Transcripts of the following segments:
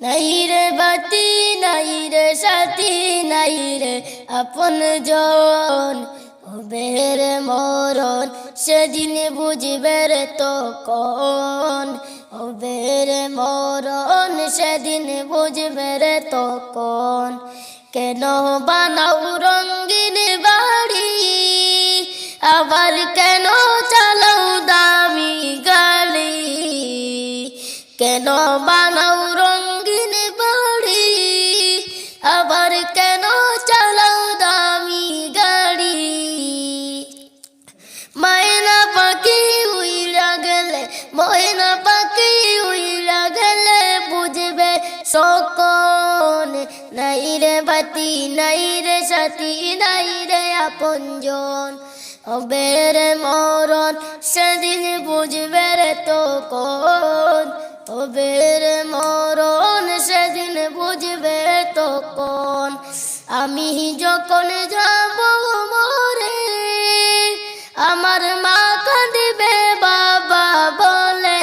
নাই রে বাতি নাই রে সাথী নাই রে আপন জন। হবে রে মরণ, সেদিন বুঝবে রে তো কোন হবে রে মরণ, সেদিন বুঝবে রে তো কোন কেন বানাও রঙ্গিন বাড়ি, আবার কেন চালাও দামি গাড়ি? কেন বানাও রঙ্গিন সকন নাই রে বাতি নাই রে সাথী নাই রে আপনজন। হবে রে মরণ সেদিন বুঝবে রে তো কোন হবে রে মরণ সেদিন বুঝবে তো কোন আমি যখন যাব মরে, আমার মা কাঁদিবে, বাবা বলে।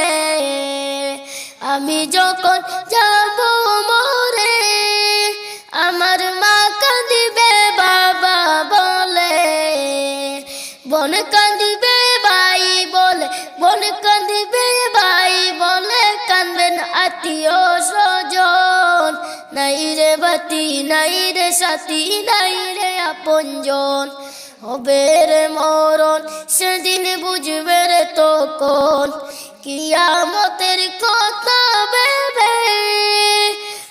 আমি যখন যাব বন কাঁদিবে ভাই বলে বন কাঁদিবে ভাই বলে, কাঁদবেন আত্মীয় স্বজন। নাই রে বাতি, নাই রে সাথী, নাই রে আপনজন। হবে রে মরণ, সেদিন বুঝবে রে তখন। কিয়ামতের কথা ভেবে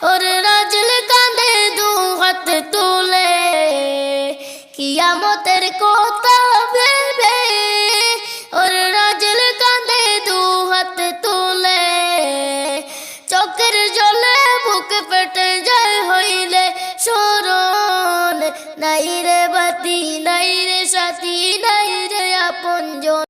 ওর রাজল কাঁদে দু হাত তুলে। কিয়ামতের কথা পেটে যায় হইলে সরণ নাই রে বাতি নাই রে সাথী নাই রে আপন